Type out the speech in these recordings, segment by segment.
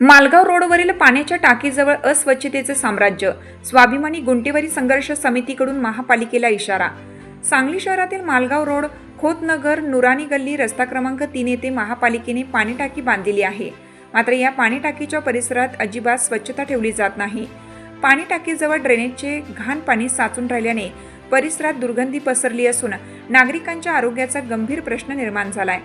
मालगाव रोडवरील पाण्याच्या टाकीजवळ अस्वच्छतेचं साम्राज्य. स्वाभिमानी गुंटेवारी संघर्ष समितीकडून महापालिकेला इशारा. सांगली शहरातील मालगाव रोड खोतनगर नुरानी गल्ली रस्ता क्रमांक तीन येथे महापालिकेने पाणी टाकी बांधलेली आहे. मात्र या पाणी टाकीच्या परिसरात अजिबात स्वच्छता ठेवली जात नाही. पाणी टाकीजवळ ड्रेनेजचे घाण पाणी साचून राहिल्याने परिसरात दुर्गंधी पसरली असून नागरिकांच्या आरोग्याचा गंभीर प्रश्न निर्माण झालाय.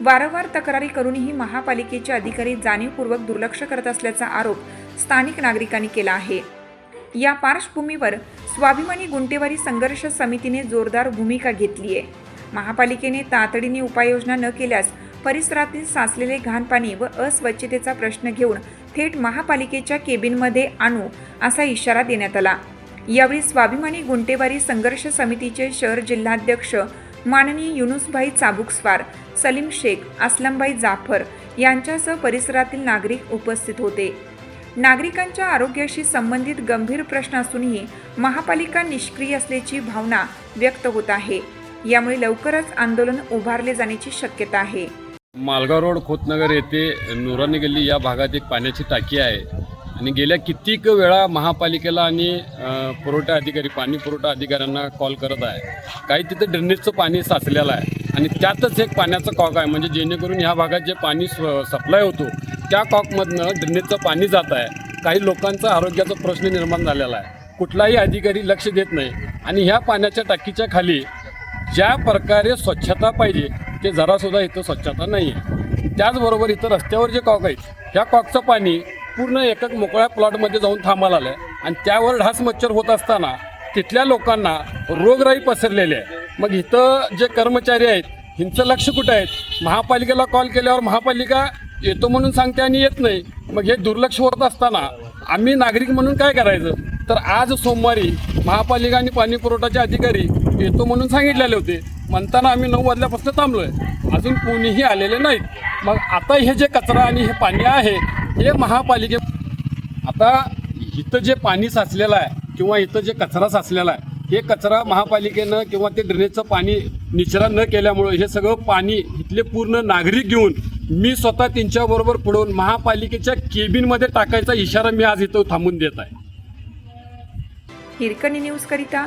वारंवार तक्रारी करूनही महापालिकेचे अधिकारी जाणीवपूर्वक दुर्लक्ष करत असल्याचा आरोप स्थानिक नागरिकांनी केला आहे. या पार्श्वभूमीवर स्वाभिमानी गुंटेवारी संघर्ष समितीने जोरदार भूमिका घेतली आहे महापालिकेने तातडीने उपाययोजना न केल्यास परिसरातील साचलेले घाण पाणी व अस्वच्छतेचा प्रश्न घेऊन थेट महापालिकेच्या केबिनमध्ये आणू असा इशारा देण्यात आला. यावेळी स्वाभिमानी गुंटेवारी संघर्ष समितीचे शहर जिल्हाध्यक्ष माननीय युनुसभाई चाबुकस्वार सलीम शेख असलमभाई जाफर यांच्यासह परिसरातील नागरिक उपस्थित होते. नागरिकांच्या आरोग्याशी संबंधित गंभीर प्रश्न असूनही महापालिका निष्क्रिय असल्याची भावना व्यक्त होत आहे. यामुळे लवकरच आंदोलन उभारले जाण्याची शक्यता आहे. मालगाव रोड खोतनगर येथे नुरानी गल्ली या भागात एक पाण्याची टाकी आहे. आणि गेल्या कित्येक वेळा महापालिकेला आणि पुरवठा अधिकारी पाणी पुरवठा अधिकाऱ्यांना कॉल करत आहे. काही तिथं ड्रेनेजचं पाणी साचलेलं आहे. आणि त्यातच एक पाण्याचं कॉक आहे. म्हणजे जेणेकरून ह्या भागात जे पाणी सप्लाय होतो त्या कॉकमधनं ड्रेनेजचं पाणी जात आहे. काही लोकांचा आरोग्याचा प्रश्न निर्माण झालेला आहे. कुठलाही अधिकारी लक्ष देत नाही. आणि ह्या पाण्याच्या टाकीच्या खाली ज्या प्रकारे स्वच्छता पाहिजे ते जरासुद्धा इथं स्वच्छता नाही आहे त्याचबरोबर इथं रस्त्यावर जे कॉक आहेत ह्या कॉकचं पाणी पूर्ण एकक मोकळ्या प्लॉटमध्ये जाऊन थांबायला आलं आहे आणि त्यावर ढास मच्छर होत असताना तिथल्या लोकांना रोगराई पसरलेली आहे. मग इथं जे कर्मचारी आहेत हिंचं लक्ष कुठं आहेत महापालिकेला कॉल केल्यावर महापालिका येतो म्हणून सांगते आणि येत नाही. मग हे दुर्लक्ष होत असताना आम्ही नागरिक म्हणून काय करायचं? तर आज सोमवारी महापालिका आणि पाणी पुरवठ्याचे अधिकारी येतो म्हणून सांगितलेले होते. म्हणताना आम्ही नऊ वाजल्यापासून आहे अजून कोणीही आलेले नाहीत. मग आता हे जे कचरा आणि हे पाणी आहे हे महापालिके आता इथं जे पाणी साचलेलं आहे किंवा इथं जे कचरा साचलेला आहे हे कचरा महापालिकेनं किंवा ते ड्रेनेजचं पाणी निचरा न केल्यामुळं हे सगळं पाणी इथले पूर्ण नागरिक घेऊन मी स्वतः त्यांच्याबरोबर पुढवून महापालिकेच्या केबिनमध्ये टाकायचा इशारा मी आज इथं थांबून देत आहे. हिरकणी न्यूजकरिता